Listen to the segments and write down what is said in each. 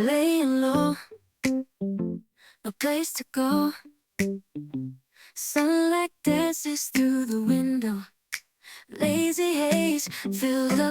laying low, no place to go. Sunlight dances through the window. Lazy haze fills up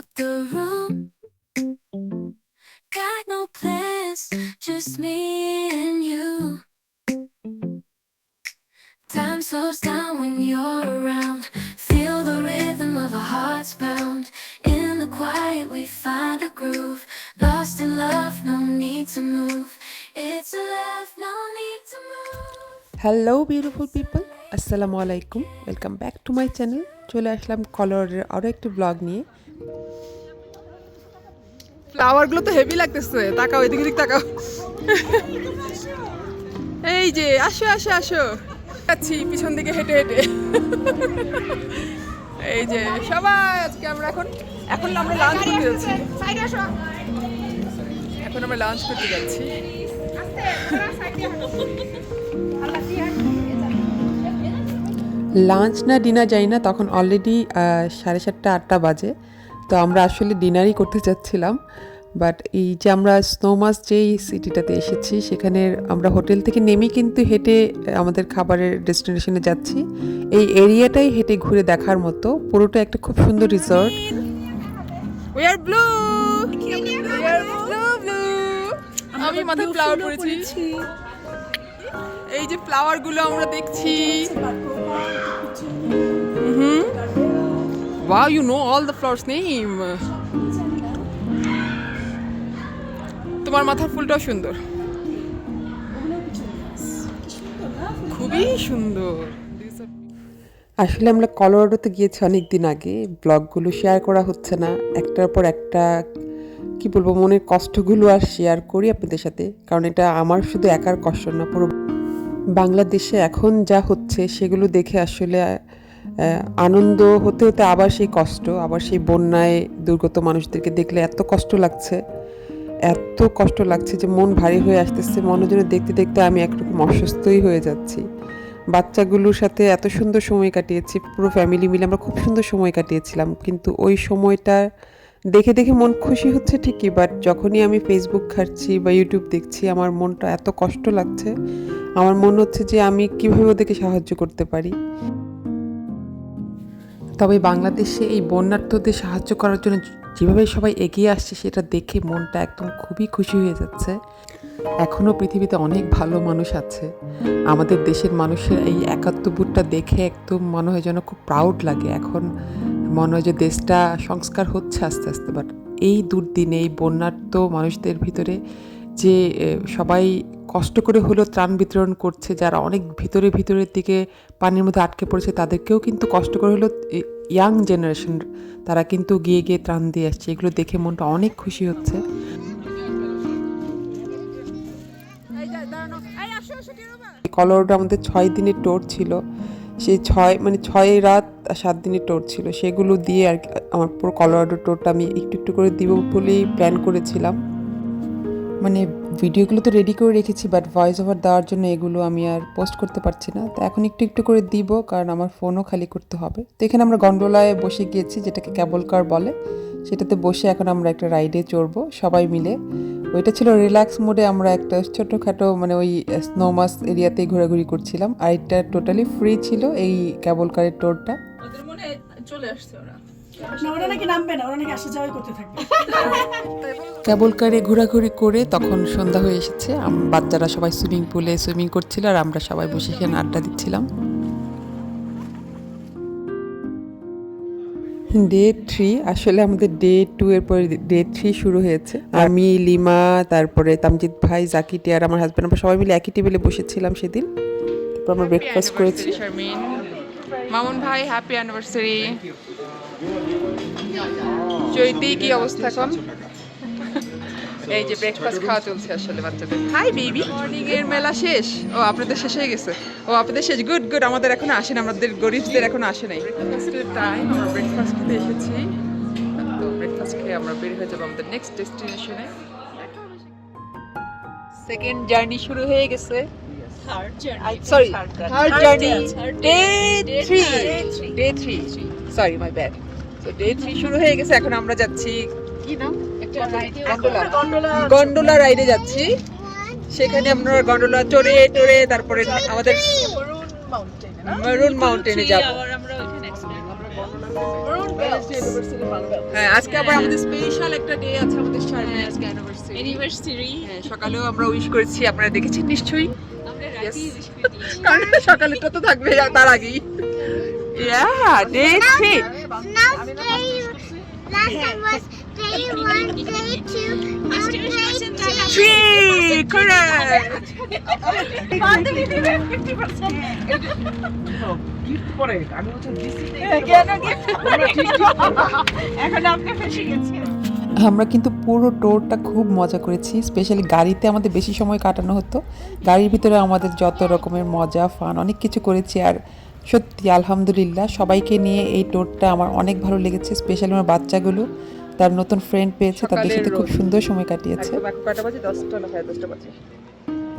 hello beautiful people আসসালামু আলাইকুম welcome back to my channel চলে আসলাম কলরের আরও একটি blog নিয়ে। ফ্লাওয়ারগুলো তো হেভি লাগতেছে। তাকাও, এদিকে দিক তাকাও। এই যে, আসো আসো আসো। যাচ্ছি পিছন দিকে হেঁটে হেঁটে। এই যে, সবাই, আজকে আমরা এখন এখন আমরা লাঞ্চ করতে যাচ্ছি। এখন আমরা লাঞ্চ করতে যাচ্ছি। লাঞ্চ না ডিনার যাই না তখন অলরেডি সাড়ে সাতটা আটটা বাজে। তো আমরা আসলে ডিনারই করতে চাচ্ছিলাম। বাট এই যে আমরা স্নোমাস যেই সিটিটাতে এসেছি সেখানে আমরা হোটেল থেকে নেমে কিন্তু হেঁটে আমাদের খাবারের ডেস্টিনেশনে যাচ্ছি। এই এরিয়াটাই হেঁটে ঘুরে দেখার মতো। পুরোটা একটা খুব সুন্দর resort we are blue we are blue blue আমি মাথায় ফ্লাওয়ার পরেছি। এই যে ফ্লাওয়ারগুলো আমরা দেখছি। হুম। You know all the flowers name তোমার মাথার ফুলটাও সুন্দর। খুবই সুন্দর। আসলে আমরা কলোরাডোতে গিয়েছি অনেক দিন আগে। ব্লগগুলো শেয়ার করা হচ্ছে না। একটার পর একটা কি বলব মনের কষ্টগুলো আর শেয়ার করি আপনাদের সাথে। কারণ এটা আমার শুধু একার কষ্ট না পুরো বাংলাদেশে এখন যা হচ্ছে সেগুলো দেখে আসলে আনন্দ হতে হতে আবার সেই কষ্ট, আবার সেই বন্যায় দুর্গত মানুষদেরকে দেখলে এত কষ্ট লাগছে, এত কষ্ট লাগছে যে মন ভারী হয়ে আসতেছে মনে যেন দেখতে দেখতে আমি একরকম অসুস্থই হয়ে যাচ্ছি। বাচ্চাগুলোর সাথে এত সুন্দর সময় কাটিয়েছি, পুরো ফ্যামিলি মিলে আমরা খুব সুন্দর সময় কাটিয়েছিলাম, কিন্তু ওই সময়টা দেখে দেখে মন খুশি হচ্ছে ঠিকই বাট যখনই আমি ফেসবুক ঘাটছি বা ইউটিউব দেখছি, আমার মনটা এত কষ্ট লাগছে। আমার মনে হচ্ছে যে আমি কীভাবে ওদেরকে সাহায্য করতে পারি। তবে বাংলাদেশে এই বন্যার্থদের সাহায্য করার জন্য যেভাবে সবাই এগিয়ে আসছে, সেটা দেখে মনটা একদম খুবই খুশি হয়ে যাচ্ছে। এখনও পৃথিবীতে অনেক ভালো মানুষ আছে। আমাদের দেশের মানুষের এই একাত্মবোধটা দেখে একদম মনে হয় যেন খুব প্রাউড লাগে। এখন মনে হয় যে দেশটা সংস্কার হচ্ছে আস্তে আস্তে বাট এই দুর্দিনে এই বন্যার্থ মানুষদের ভিতরে যে সবাই কষ্ট করে হলেও ত্রাণ বিতরণ করছে যারা অনেক ভিতরে ভিতরের দিকে পানির মধ্যে আটকে পড়েছে তাদেরকেও কিন্তু কষ্ট করে হলেও ইয়াং জেনারেশন তারা কিন্তু গিয়ে গিয়ে ত্রাণ দিয়ে আসছে। এগুলো দেখে মনটা অনেক খুশি হচ্ছে। কলোরাডো আমাদের ছয় দিনের টোর ছিল। সেই ছয় মানে ছয় রাত সাত দিনের টোর ছিল। সেগুলো দিয়ে আর আমার পুরো কলোরাডো টোরটা আমি একটু একটু করে দিব বলেই প্ল্যান করেছিলাম। মানে ভিডিওগুলো তো রেডি করে রেখেছি বাট ভয়েস ওভার দেওয়ার জন্য এগুলো আমি আর পোস্ট করতে পারছি না। তো এখন একটু একটু করে দিব, কারণ আমার ফোনও খালি করতে হবে। তো এখানে আমরা গন্ডোলায় বসে গিয়েছি, যেটাকে ক্যাবল কার বলে। সেটাতে বসে এখন আমরা একটা রাইডে চড়বো, সবাই মিলে। ওইটা ছিল রিল্যাক্স মোডে আমরা একটা ছোটোখাটো মানে ওই স্নোমাস এরিয়াতেই ঘোরাঘুরি করছিলাম। আর এটা টোটালি ফ্রি ছিল এই ক্যাবল কারের টোরটা ওদের চলে আসছে ওরা। না ওরা নাকি নামবে না ওরা নাকি আসা যাওয়াই করতে থাকবে। কেবল কারে ঘোরাঘুরি করে তখন সন্ধ্যা হয়ে এসেছে। বাচ্চারা সবাই সুইমিং পুলে সুইমিং করছিল আর আমরা সবাই বসে এখানে আড্ডা দিচ্ছিলাম। ডে থ্রি আসলে আমাদের ডে টু এর পরে ডে থ্রি শুরু হয়েছে। আমি লিমা তারপরে তামজিৎ ভাই জাকিটি আর আমার হাজব্যান্ড আমরা সবাই মিলে একই টেবিলে বসেছিলাম সেদিন। তারপর আমরা ব্রেকফাস্ট করেছি। শারমিন মামুন ভাই হ্যাপি অ্যানিভার্সারি চৈতি কি অবস্থা এখন? এই যে ব্রেকফাস্ট খাওয়া চলছে আসলে বাচ্চাদের। হাই বেবি মর্নিং এর মেলা শেষ। ও আপনাদের শেষ হয়ে গেছে। ও আপনাদের শেষ। গুড গুড আমাদের এখন আসেন। আমাদের গরিবদের এখন আসে নাই। ব্রেকফাস্টের টাইম আমরা ব্রেকফাস্ট খেতে এসেছি। তো ব্রেকফাস্ট খেয়ে আমরা বের হয়ে যাব আমাদের নেক্সট ডেস্টিনেশনে সেকেন্ড জার্নি শুরু হয়ে গেছে। Sorry third journey day three day three sorry my bad তো ডে থ্রি শুরু হয়ে গেছে। এখন আমরা যাচ্ছি কি নাম? গন্ডোলা রাইডে যাচ্ছি সেখানে আমরা গন্ডোলা চড়ে টড়ে তারপরে আমাদের মেরুন মাউন্টেনে যাব হ্যাঁ আজকে আবার আমাদের স্পেশাল একটা ডে আছে আমাদের শারমিন আজকে অ্যানিভার্সারি অ্যানিভার্সারি হ্যাঁ সকালেও আমরা উইশ করেছি আপনারা দেখেছেন নিশ্চয়ই কারণ তো থাকবে তার আগেই yeah day three Now day, last time was day one, day two, now day three. Correct আমরা কিন্তু পুরো টোরটা খুব মজা করেছি স্পেশালি গাড়িতে আমাদের বেশি সময় কাটানো হতো। গাড়ির ভিতরে আমাদের যত রকমের মজা ফান অনেক কিছু করেছি আর সত্যি আলহামদুলিল্লাহ সবাইকে নিয়ে এই টোরটা আমার অনেক ভালো লেগেছে স্পেশালি আমার বাচ্চাগুলো। তার নতুন ফ্রেন্ড পেয়েছে তাদের সাথে খুব সুন্দর সময় কাটিয়েছে। বাজে? দশটা না হ্যাঁ দশটা বাজে।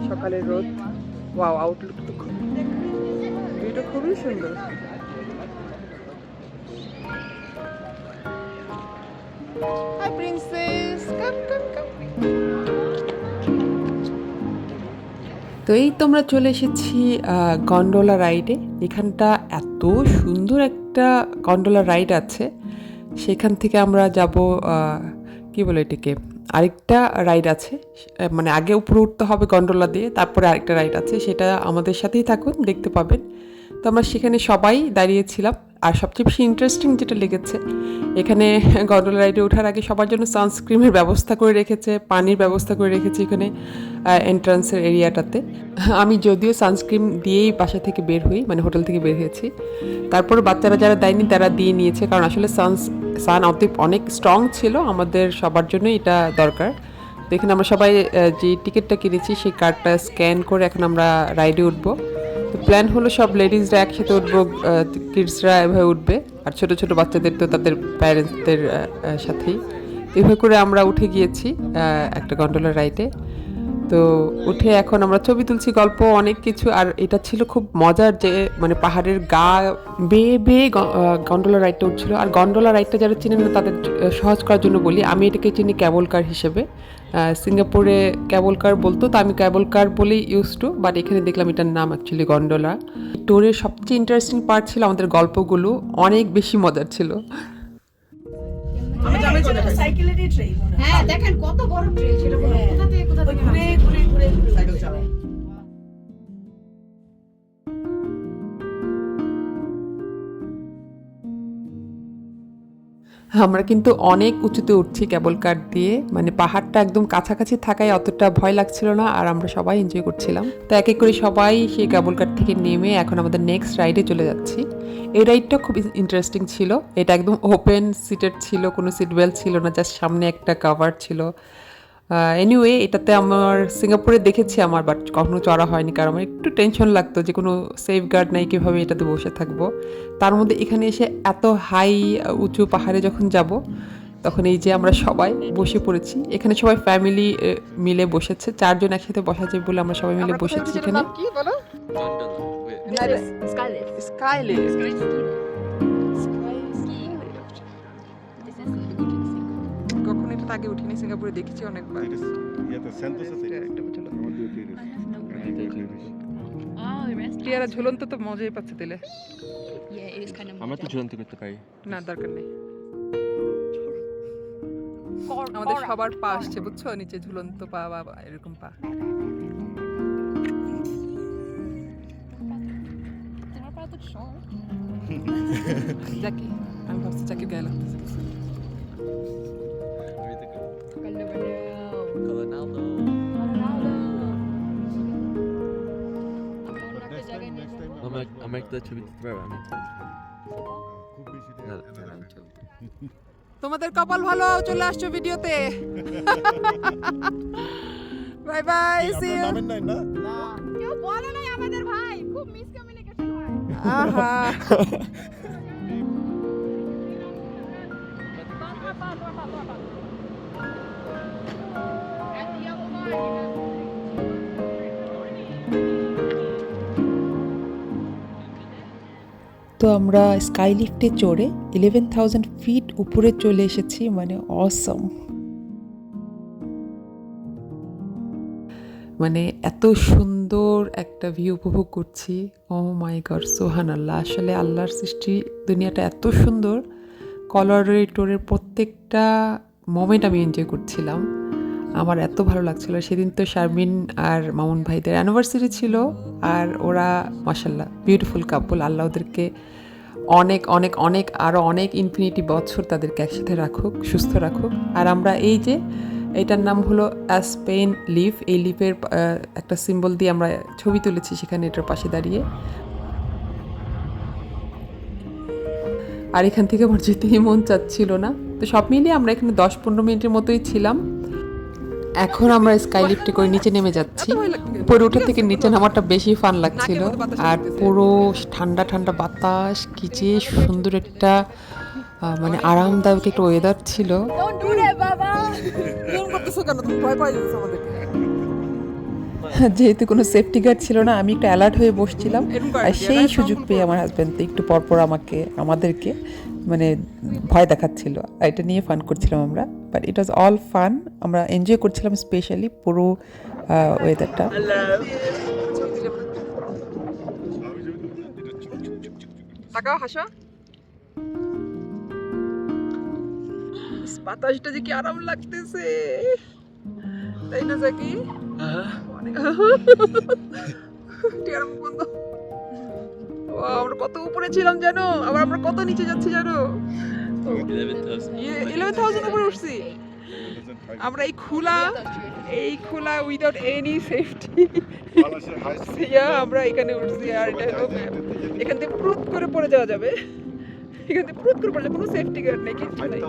সকালের রোদ। ওয়াও আউটলুক তো ভিউটা খুবই সুন্দর। হাই প্রিন্সেস কাম কাম কাম তো এই তোমরা চলে এসেছি আহ, গন্ডোলা রাইডে এখানটা এত সুন্দর একটা গন্ডোলা রাইড আছে। সেখান থেকে আমরা যাব কি বলে এটিকে? আরেকটা রাইড আছে মানে আগে উপরে উঠতে হবে গন্ডোলা দিয়ে, তারপরে আরেকটা রাইড আছে, সেটা আমাদের সাথেই থাকুন, দেখতে পাবেন। তো আমরা সেখানে সবাই দাঁড়িয়েছিলাম। আর সবচেয়ে বেশি ইন্টারেস্টিং যেটা লেগেছে, এখানে গন্ডোলা রাইডে ওঠার আগে সবার জন্য সানস্ক্রিমের ব্যবস্থা করে রেখেছে, পানির ব্যবস্থা করে রেখেছে এখানে এন্ট্রান্সের এরিয়াটাতে আমি যদিও সানস্ক্রিন দিয়েই বাসা থেকে বের হই মানে হোটেল থেকে বের হয়েছি। তারপর বাচ্চারা যারা দেয়নি তারা দিয়ে নিয়েছে, কারণ আসলে সানস সান অতি অনেক স্ট্রং ছিল, আমাদের সবার জন্যই এটা দরকার। তো এখানে আমরা সবাই যে টিকিটটা কিনেছি, সেই কার্ডটা স্ক্যান করে এখন আমরা রাইডে উঠবো। তো প্ল্যান হলো সব লেডিসরা একসাথে উঠবো কিডসরা এভাবে উঠবে, আর ছোট ছোট বাচ্চাদের তো তাদের প্যারেন্টসদের সাথেই। এভাবে করে আমরা উঠে গিয়েছি একটা গন্ডোলার রাইডে তো উঠে এখন আমরা ছবি তুলছি, গল্প, অনেক কিছু। আর এটা ছিল খুব মজার যে মানে পাহাড়ের গা বেয়ে বেয়ে গন্ডোলা রাইডটা উঠছিল। আর গন্ডোলা রাইডটা যারা চিনেন না, তাদের সহজ করার জন্য বলি, আমি এটাকে চিনি ক্যাবল কার হিসেবে। সিঙ্গাপুরে ক্যাবল কার বলতো, তো আমি ক্যাবল কার বলেই ইউজ টু বাট এখানে দেখলাম এটার নাম অ্যাকচুয়ালি গন্ডোলা ট্যুরের সবচেয়ে ইন্টারেস্টিং পার্ট ছিল আমাদের গল্পগুলো, অনেক বেশি মজার ছিল। সাইকেলেরই ট্রেন হ্যাঁ দেখেন কত বড় ট্রেন সেটা হ্যাঁ। কোথা থেকে কোথা থেকে ঘুরে ঘুরে ঘুরে ঘুরে সাইকেল চালায় আমরা কিন্তু অনেক উঁচুতে উঠছি কেবল কার দিয়ে। মানে পাহাড়টা একদম কাছাকাছি থাকায় অতটা ভয় লাগছিল না আর আমরা সবাই এনজয় করছিলাম। তো এক এক করে সবাই সেই কেবল কার থেকে নেমে এখন আমাদের নেক্সট রাইডে চলে যাচ্ছি। এই রাইডটা খুব ইন্টারেস্টিং ছিল। এটা একদম ওপেন সিটেড ছিল, কোনো সিট বেল্ট ছিল না জাস্ট সামনে একটা কাভার ছিল। এনিওয়ে এটাতে আমার সিঙ্গাপুরে দেখেছি আমার বাট কখনো চড়া হয়নি কারণ আমার একটু টেনশন লাগতো যে কোনো সেফ গার্ড নাই কীভাবে এটাতে বসে থাকব। তার মধ্যে এখানে এসে এত হাই উঁচু পাহাড়ে যখন যাব তখন এই যে আমরা সবাই বসে পড়েছি। এখানে সবাই ফ্যামিলি মিলে বসেছে। চারজন একসাথে বসা যায় বলে আমরা সবাই মিলে বসেছি এখানে। এটা আগে উঠিনি সিঙ্গাপুরে দেখেছি অনেকবার। একটা ঝুলন্ত Oh. টিয়ারা ঝুলন্ত তো মজাই পাচ্ছে of. আমরা তো ঝুলন্ত করতে পারি। না দরকার নেই। আমাদের সবার পা আসছে বুঝছ? নিচে ঝুলন্ত পা বা এরকম পা। জাকি আমি ভাবছি জাকি গায়ে লাগতেছে। Colonado. আমরা আমরা একটা ছবি তুলতে পারব আমি খুব বেশি না, টাকা না, আমি ছবি তোমাদের কপাল ভালো চলে আসছো ভিডিওতে। বাই বাই সি ইউ না? কেউ বলে নাই আমাদের ভাই খুব মিসকমিউনিকেশন হয়। আহা। তো আমরা স্কাইলিফটে চড়ে ইলেভেন থাউজেন্ড ফিট উপরে চলে এসেছি মানে অসম মানে এত সুন্দর একটা ভিউ উপভোগ করছি। oh ও মাই গড সোহান আল্লাহ আসলে আল্লাহর সৃষ্টি দুনিয়াটা এত সুন্দর। কলরেটরের প্রত্যেকটা মোমেন্ট আমি এনজয় করছিলাম। আমার এত ভালো লাগছিল। সেদিন তো শারমিন আর মামুন ভাইদের অ্যানিভার্সারি ছিল আর ওরা মাসাল্লাহ বিউটিফুল কাপল আল্লাহ ওদেরকে অনেক অনেক অনেক আরও অনেক ইনফিনিটি বছর তাদেরকে একসাথে রাখুক, সুস্থ রাখুক। আর আমরা এই যে এটার নাম হলো অ্যাসপেইন লিফ এই লিফের একটা সিম্বল দিয়ে আমরা ছবি তুলেছি সেখানে এটার পাশে দাঁড়িয়ে। আর এখান থেকে আমার যেতেই মন চাচ্ছিল না। তো সব মিলিয়ে আমরা এখানে দশ পনেরো মিনিটের মতোই ছিলাম। এখন আমরা স্কাই লিফটে করে নিচে নেমে যাচ্ছি। উপরে উঠে থেকে নিচে নামাটা বেশি ফান লাগছিল। আর পুরো ঠান্ডা ঠান্ডা বাতাস কি যে সুন্দর একটা মানে আরামদায়ক একটা ওয়েদার ছিল। যেহেতু কোনো সেফটি গার্ড ছিল না আমি একটু অ্যালার্ট হয়ে বসছিলাম। আর সেই সুযোগ পেয়ে আমার হাজব্যান্ড একটু পরপর আমাকে আমাদেরকে মানে ভয় দেখাচ্ছিল। এটা নিয়ে ফান করছিলাম আমরা but it was all fun আমরা এনজয় করছিলাম স্পেশালি পুরো ওয়েদারটা তাকাও হাসো। বাতাসটা যে কি আরাম লাগতেছে। তাই না জাকি অনেক টিয়ার বন্ধ। কত উপরে ছিলাম জানো? আবার আমরা কত নিচে যাচ্ছি জানো? 11,000. ইলেভেন থাউজেন্ড উপরে উঠছি। আমরা এই খোলা এই খোলা উইদাউট এনি সেফটি আমরা এখানে উঠছি আর এটা এখান থেকে প্রুত করে পড়ে যাওয়া যাবে। এখান থেকে প্রুত করে পড়ে যাবে কোনো সেফটি গার্ড নেই কিচ্ছু নেই।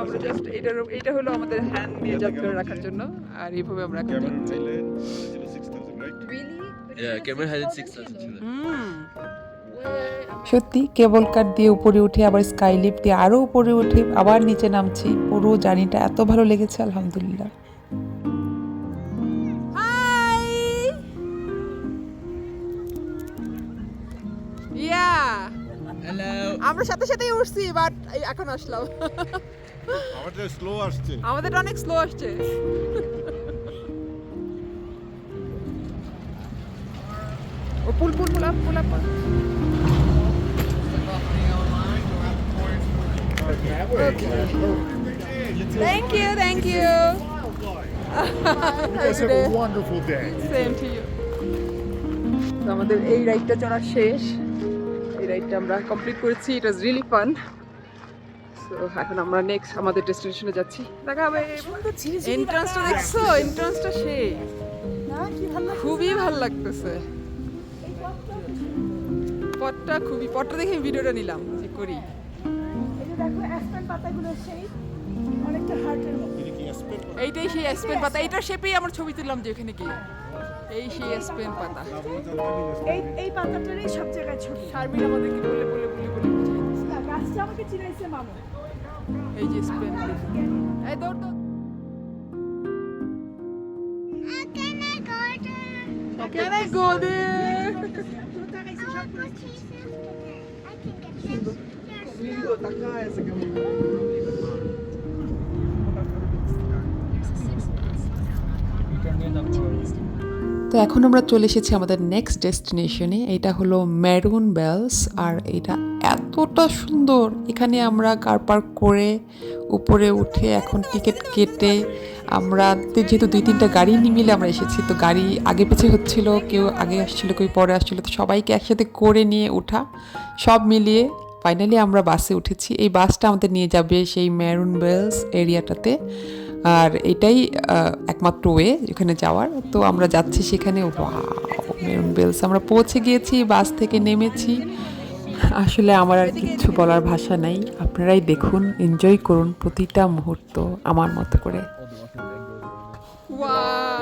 আমরা জাস্ট এটার এটা হলো আমাদের হ্যান্ড দিয়ে জাপ করে রাখার জন্য আর এইভাবে আমরা এখন যাচ্ছি। চাইলে ছিল 6,000 Yeah, camera had 6,000 ছিল। সত্যি কেবল কার দিয়ে উপরে উঠে আবার স্কাই লিফট দিয়ে আরও উপরে উঠে আবার নিচে নামছি। পুরো জার্নিটা এত ভালো লেগেছে আলহামদুলিল্লাহ। ইয়া আমরা সাথে সাথেই উঠছি বাট এখন আসলাম। আমাদের স্লো আসছে। আমাদের অনেক স্লো আসছে। ও pull pull pull up pull up thank you thank you Have a wonderful day. To you তো আমাদের এই রাইডটা চড়া শেষ। এই রাইডটা আমরা কমপ্লিট করেছি। It was really fun so এখন আমরা নেক্সট আমাদের ডেস্টিনেশনে যাচ্ছি। দেখা হবে। এন্ট্রান্সটা দেখছ? এন্ট্রান্সটা সেই। খুবই ভালো লাগতেছে। পটটা খুবই পটটা দেখে ভিডিওটা নিলাম যে করি। দেখো অ্যাসপেন পাতাগুলো সেই অনেকটা হার্টের মতো। এইটাই সেই স্পেন পাতা। এইটার শেপেই আমার ছবি তুললাম যে ওখানে গিয়ে। এই সেই স্পেন পাতা। এই এই পাতাটারই সব জায়গায় ছবি। শারমিন আমাদেরকে বলে বলে বলে বলে গাছটা আমাকে চিনাইছে মামু। এই যে স্পেন এই দৌড় দৌড়। Can I go to তো এখন আমরা চলে এসেছি আমাদের নেক্সট ডেস্টিনেশনে এটা হলো মেরুন বেলস আর এটা এতটা সুন্দর। এখানে আমরা কার পার্ক করে উপরে উঠে এখন টিকিট কেটে আমরা যেহেতু দুই তিনটা গাড়ি মিলে আমরা এসেছি, তো গাড়ি আগে পিছিয়ে হচ্ছিল, কেউ আগে আসছিল, কেউ পরে আসছিল, তো সবাইকে একসাথে করে নিয়ে ওঠা। সব মিলিয়ে ফাইনালি আমরা বাসে উঠেছি। এই বাসটা আমাদের নিয়ে যাবে সেই মেরুন বেলস এরিয়াটাতে আর এটাই একমাত্র ওয়ে এখানে যাওয়ার। তো আমরা যাচ্ছি সেখানে। মেরুন বেলস আমরা পৌঁছে গিয়েছি, বাস থেকে নেমেছি। আসলে আমার আর কিচ্ছু বলার ভাষা নাই। আপনারাই দেখুন এনজয় করুন প্রতিটা মুহূর্ত আমার মতো করে। Wow!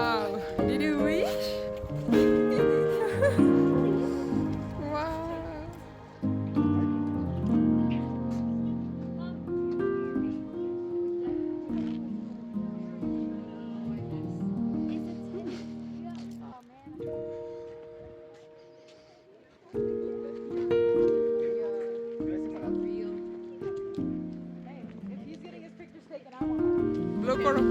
করো।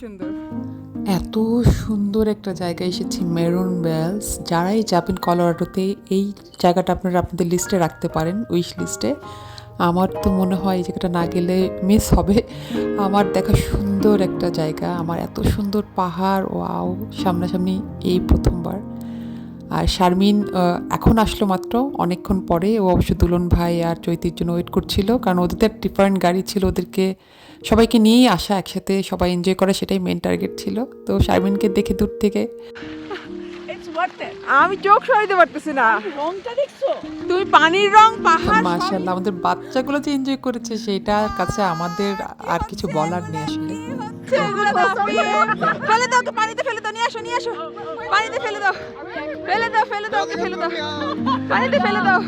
সুন্দর। এত সুন্দর একটা জায়গা এসেছি মেরুন বেলস যারাই যাবেন কলোরাডোতে, এই জায়গাটা আপনারা আপনাদের লিস্টে রাখতে পারেন উইশ লিস্টে আমার তো মনে হয় এই জায়গাটা না গেলে মিস হবে। আমার দেখা সুন্দর একটা জায়গা, আমার এত সুন্দর পাহাড় ও আও সামনাসামনি এই প্রথমবার। আর শারমিন এখন আসলো মাত্র অনেকক্ষণ পরে। ও অবশ্য দুলন ভাই আর চৈতির জন্য ওয়েট করছিল কারণ ওদের তো ডিফারেন্ট গাড়ি ছিল ওদেরকে সবাইকে নিয়েই আসা একসাথে সবাই এনজয় করা সেটাই মেন টার্গেট ছিল। তো শারমিনকে দেখে দূর থেকে আমি চোখ সরাইতে পারতেছি না। রংটা দেখছ? তুমি পানির রং পাহাড় মাশাল্লাহ আমাদের বাচ্চাগুলো যে এনজয় করেছে সেটার কাছে আমাদের আর কিছু বলার নেই আসলে। ফেলে দাও পানিতে ফেলে দাও, নিয়ে আসো নিয়ে আসো। পানিতে ফেলে দাও ফেলে দাও ফেলে দাও, ওকে ফেলে দাও। পানিতে ফেলে দাও।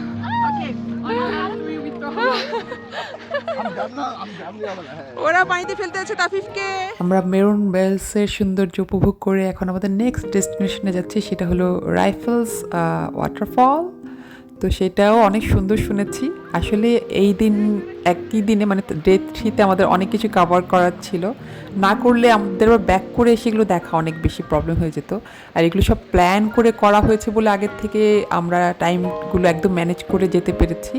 ওরা পানিতে ফেলতে আছে তাফিফকে। আমরা মেরুন বেলসের সৌন্দর্য উপভোগ করে এখন আমাদের নেক্সট ডেস্টিনেশনে যাচ্ছি, সেটা হলো রাইফেলস ওয়াটারফল তো সেটাও অনেক সুন্দর শুনেছি। আসলে এই দিন, একই দিনে মানে ডে থ্রিতে আমাদের অনেক কিছু কভার করার ছিল। না করলে আমাদের আবার ব্যাক করে সেগুলো দেখা অনেক বেশি প্রবলেম হয়ে যেত। আর এগুলো সব প্ল্যান করে করা হয়েছে বলে আগের থেকে আমরা টাইমগুলো একদম ম্যানেজ করে যেতে পেরেছি।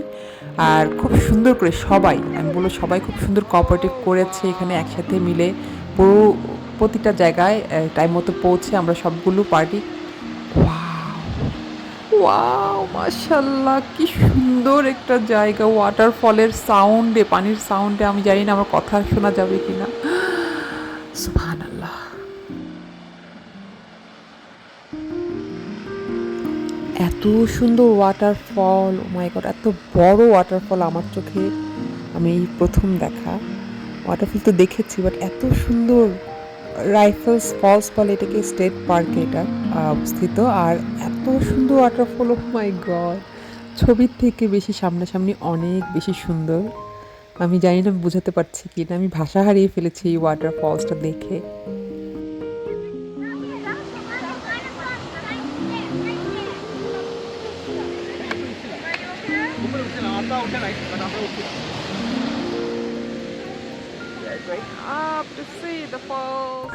আর খুব সুন্দর করে সবাই, আমি বলব সবাই খুব সুন্দর কোঅপারেটিভ করেছে এখানে একসাথে মিলে। পুরো প্রতিটা জায়গায় টাইম মতো পৌঁছে আমরা সবগুলো পার্টি ওয়াও মাশাল্লাহ কি সুন্দর একটা জায়গা ওয়াটারফলের সাউন্ডে পানির সাউন্ডে আমি জানি না আমার কথা শোনা যাবে কিনা। সুবহান আল্লাহ এত সুন্দর ওয়াটারফল মাই গড এত বড় ওয়াটারফল আমার চোখে, আমি এই প্রথম দেখা। ওয়াটারফল তো দেখেছি বাট এত সুন্দর রাইফেলস ফলস বলে এটাকে স্টেট পার্কে এটা অবস্থিত। আর এত সুন্দর ওয়াটারফল মাই গড ছবির থেকে বেশি সামনাসামনি অনেক বেশি সুন্দর। আমি জানি না বুঝাতে পারছি কি না। আমি ভাষা হারিয়ে ফেলেছি এই ওয়াটার ফলসটা দেখে। Up to see the falls.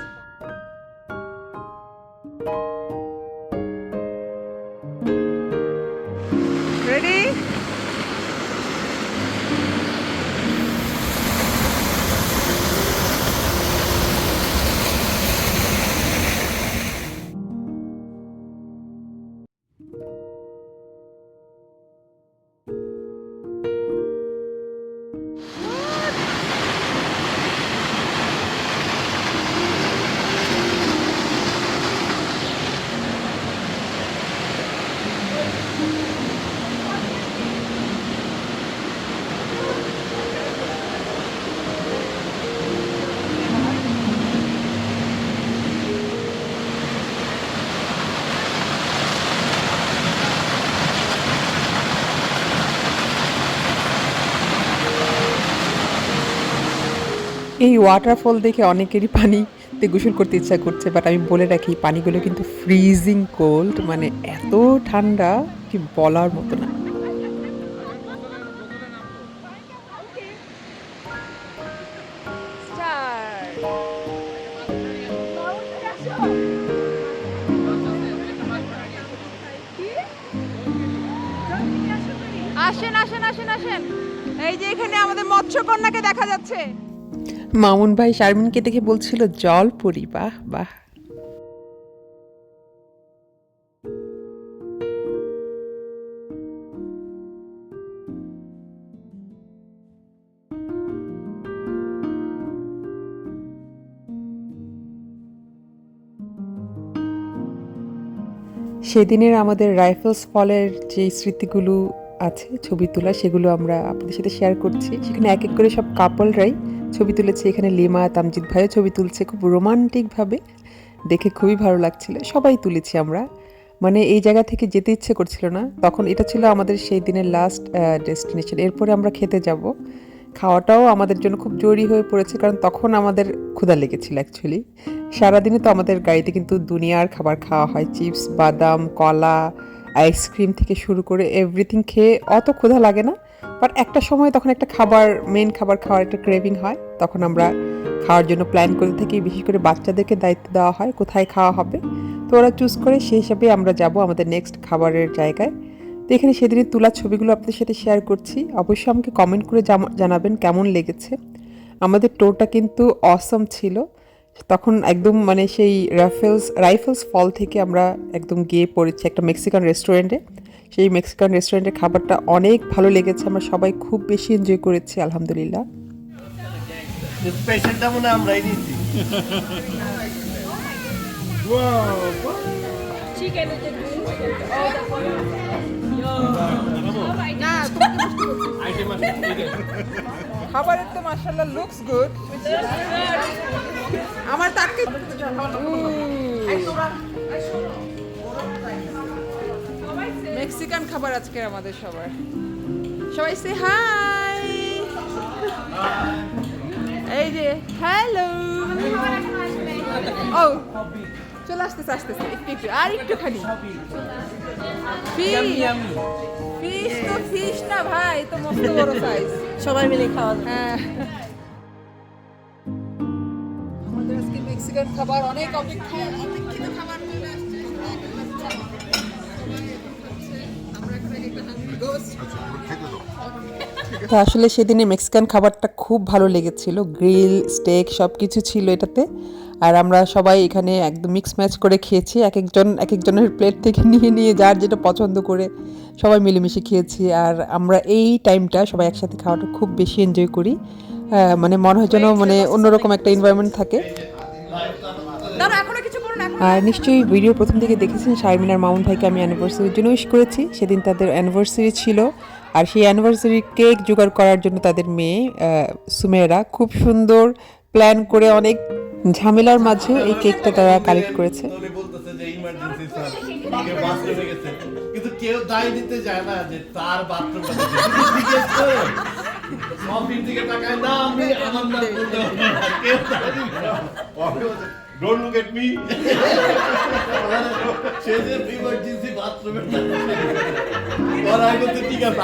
এই ওয়াটারফল দেখে অনেকেরই পানিতে গোসল করতে ইচ্ছা করছে বাট আমি বলে রাখি পানিগুলো কিন্তু ফ্রিজিং কোল্ড মানে এত ঠান্ডা কি বলার মতো না। আসেন আসেন আসেন আসেন। এই যে এখানে আমাদের মৎস্যকন্যাকে দেখা যাচ্ছে। মামুন ভাই শারমিনকে দেখে বলছিল, জল পরি বাহ বাহ। সেদিনের আমাদের রাইফেলস ফলের যে স্মৃতিগুলো আছে, ছবি তোলা, সেগুলো আমরা আপনাদের সাথে শেয়ার করছি। সেখানে এক এক করে সব কাপলরাই ছবি তুলেছে এখানে লিমা তামজিৎ ভাইও ছবি তুলছে, খুব রোমান্টিকভাবে দেখে খুবই ভালো লাগছিল। সবাই তুলেছি আমরা। মানে এই জায়গা থেকে যেতে ইচ্ছে করছিল না। তখন এটা ছিল আমাদের সেই দিনের লাস্ট ডেস্টিনেশন এরপরে আমরা খেতে যাব। খাওয়াটাও আমাদের জন্য খুব জরুরি হয়ে পড়েছে, কারণ তখন আমাদের ক্ষুধা লেগেছিল অ্যাকচুয়ালি সারাদিনে তো আমাদের গাড়িতে কিন্তু দুনিয়ার খাবার খাওয়া হয়। চিপস, বাদাম, কলা আইসক্রিম থেকে শুরু করে এভরিথিং খেয়ে অত ক্ষুধা লাগে না। বাট একটা সময় তখন একটা খাবার মেন খাবার খাওয়ার একটা ক্রেভিং হয়। তখন আমরা খাওয়ার জন্য প্ল্যান করে থাকি, বিশেষ করে বাচ্চাদেরকে দায়িত্ব দেওয়া হয়, কোথায় খাওয়া হবে। তো ওরা চুজ করে, সেই হিসাবে আমরা যাব আমাদের নেক্সট খাবারের জায়গায়। তো এখানে সেদিনের তোলা ছবিগুলো আপনাদের সাথে শেয়ার করছি। অবশ্যই আমাকে কমেন্ট করে জানাবেন কেমন লেগেছে। আমাদের টোরটা কিন্তু অসম ছিল। তখন একদম মানে সেই রাইফেলস রাইফেলস ফল থেকে আমরা একদম গিয়ে পড়েছি একটা মেক্সিকান রেস্টুরেন্টে সেই মেক্সিকান রেস্টুরেন্টের খাবারটা অনেক ভালো লেগেছে আমরা সবাই খুব বেশি এনজয় করেছি আলহামদুলিল্লাহ। আমরাই খাবারের তো মাশাআল্লাহ লুকস গুড আমার তাকে মেক্সিকান খাবার আজকে আমাদের সবার। সবাই সে হাই এই যে হ্যালো ও চলে আসতেছে আসতেছে। একটু একটু আর একটুখানি। ফিশ তো ফিশ না ভাই তো মস্ত বড় সাইজ সবাই মিলে খাওয়া হ্যাঁ। আমাদের আজকে মেক্সিকান খাবার অনেক অপেক্ষা তো আসলে সেদিনে মেক্সিকান খাবারটা খুব ভালো লেগেছিল। গ্রিল স্টেক সব কিছু ছিল এটাতে। আর আমরা সবাই এখানে একদম মিক্স ম্যাচ করে খেয়েছি। এক একজন এক একজনের প্লেট থেকে নিয়ে নিয়ে যার যেটা পছন্দ করে সবাই মিলেমিশে খেয়েছি। আর আমরা এই টাইমটা সবাই একসাথে খাওয়াটা খুব বেশি এনজয় করি। মানে মনে হয় যেন মানে অন্যরকম একটা এনভায়রনমেন্ট থাকে। আর নিশ্চয়ই ভিডিও প্রথম থেকে দেখেছেন শারমিন আর মামুন ভাইকে আমি অ্যানিভার্সারির জন্য উইশ করেছি। সেদিন তাদের অ্যানিভার্সারি ছিল। আর সেই অ্যানিভার্সারি কেক জোগাড় করার জন্য তাদের মেয়ে আহ, সুমেরা খুব সুন্দর প্ল্যান করে অনেক ঝামেলার মাঝে এই কেকটা তারা কালেক্ট করেছে। বাথরুমে কিন্তু কেউ দায় দিতে যায় না যে তার দিকে তাকায় না আমি আমার নাম। কেউ Don't look at me. সে যে ইমার্জেন্সি বাথরুমে ওরা ঠিক আছে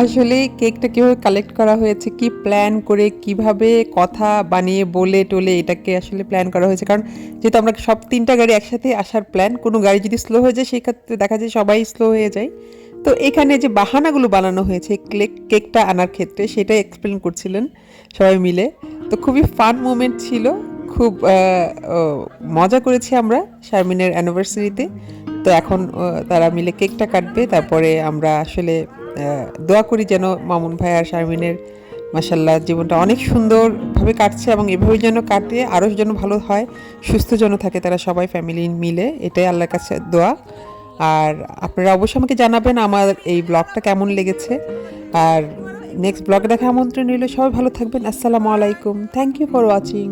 আসলে কেকটা কীভাবে কালেক্ট করা হয়েছে কি প্ল্যান করে কীভাবে কথা বানিয়ে বলে টোলে এটাকে আসলে প্ল্যান করা হয়েছে। কারণ যেহেতু আমরা সব তিনটা গাড়ি একসাথে আসার প্ল্যান কোনো গাড়ি যদি স্লো হয়ে যায় সেক্ষেত্রে দেখা যায় সবাই স্লো হয়ে যায়। তো এখানে যে বাহানাগুলো বানানো হয়েছে কেক কেকটা আনার ক্ষেত্রে সেটাই এক্সপ্লেন করছিলেন সবাই মিলে। তো খুবই ফান মোমেন্ট ছিল। খুব মজা করেছি আমরা শারমিনের অ্যানিভার্সারিতে তো এখন তারা মিলে কেকটা কাটবে। তারপরে আমরা আসলে দোয়া করি যেন মামুন ভাই আর শারমিনের মাসাল্লাহ জীবনটা অনেক সুন্দরভাবে কাটছে এবং এভাবে যেন কাটে, আরও যেন ভালো হয়, সুস্থ যেন থাকে তারা সবাই ফ্যামিলি মিলে। এটাই আল্লাহর কাছে দোয়া। আর আপনারা অবশ্যই আমাকে জানাবেন আমার এই ব্লগটা কেমন লেগেছে। আর নেক্সট ব্লগে দেখা আমন্ত্রণ রইল। সবাই ভালো থাকবেন। আসসালামু আলাইকুম। Thank you for watching